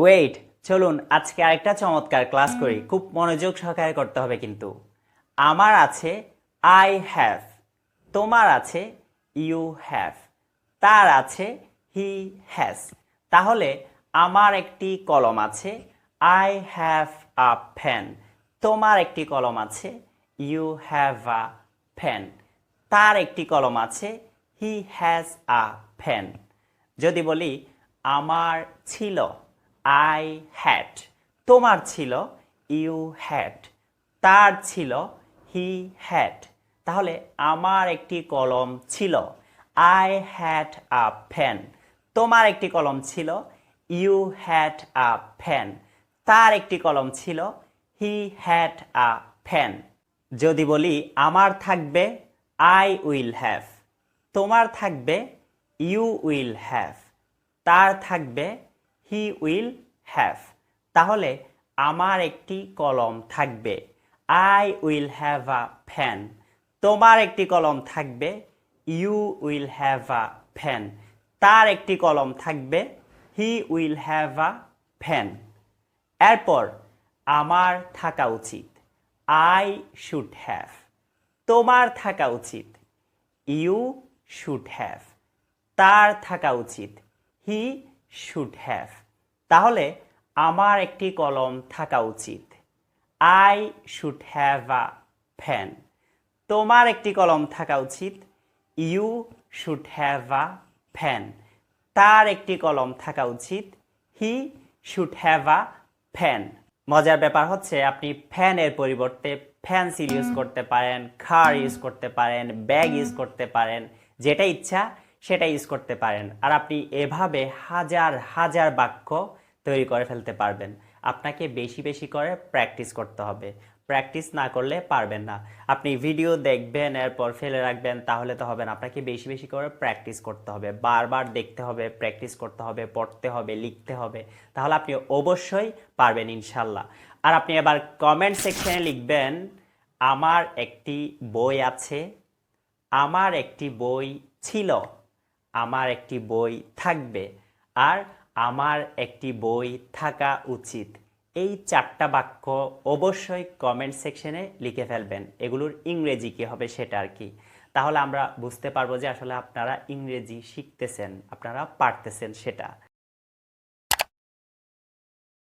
Wait চলুন আজকে আরেকটা চমৎকার ক্লাস করি। খুব মনোযোগ সহকারে করতে হবে কিন্তু। আমার আছে আই হ্যাভ তোমার আছে ইউ হ্যাভ তার আছে হি হ্যাজ তাহলে আমার একটি কলম আছে আই হ্যাভ আ ফ্যান তোমার একটি কলম আছে ইউ হ্যাভ আ ফ্যান তার একটি কলম আছে হি হ্যাজ আ ফ্যান যদি বলি আমার ছিল। আই হ্যাড তোমার ছিল ইউ হ্যাড তার ছিল হি হ্যাড তাহলে আমার একটি কলম ছিল। আই হ্যাড আ ফ্যান তোমার একটি কলম ছিল ইউ হ্যাড আ ফ্যান তার একটি কলম ছিল হি হ্যাড আ ফ্যান যদি বলি আমার থাকবে আই উইল হ্যাভ তোমার থাকবে ইউ উইল হ্যাভ তার থাকবে হি উইল হ্যাভ তাহলে আমার একটি কলম থাকবে। I will have a pen তোমার একটি কলম থাকবে। You will have a pen তার একটি কলম থাকবে। He will have a pen এরপর, আমার থাকা উচিত। আই শুড হ্যাভ তোমার থাকা উচিত। ইউ শুড হ্যাভ তার থাকা উচিত। হি শুড হ্যাভ তাহলে আমার একটি কলম থাকা উচিত। I should have a pen তোমার একটি কলম থাকা উচিত। You should have a pen তার একটি কলম থাকা উচিত। He should have a pen মজার ব্যাপার হচ্ছে আপনি ফ্যানের পরিবর্তে ফ্যান্সিল ইউজ করতে পারেন খার ইউজ করতে পারেন ব্যাগ ইউজ করতে পারেন যেটা ইচ্ছা সেটা ইউজ করতে পারেন। আর আপনি এভাবে হাজার হাজার বাক্য তৈরি করে ফেলতে পারবেন। আপনাকে বেশি বেশি করে প্র্যাকটিস করতে হবে। প্র্যাকটিস না করলে পারবেন না। আপনি ভিডিও দেখবেন, এরপর ফেলে রাখবেন, তাহলে তো হবে না। আপনাকে বেশি বেশি করে প্র্যাকটিস করতে হবে। বারবার দেখতে হবে প্র্যাকটিস করতে হবে, পড়তে হবে, লিখতে হবে। তাহলে আপনি অবশ্যই পারবেন ইনশাল্লাহ। আর আপনি এবার কমেন্ট সেকশনে লিখবেন, আমার একটি বই আছে। আমার একটি বই ছিল। আমার একটি বই থাকবে আর আমার একটি বই থাকা উচিত। এই চারটা বাক্য অবশ্যই কমেন্ট সেকশনে লিখে ফেলবেন। এগুলোর ইংরেজি কী হবে সেটা আর কি। তাহলে আমরা বুঝতে পারব যে আসলে আপনারা ইংরেজি শিখতেছেন, আপনারা পারতেছেন সেটা।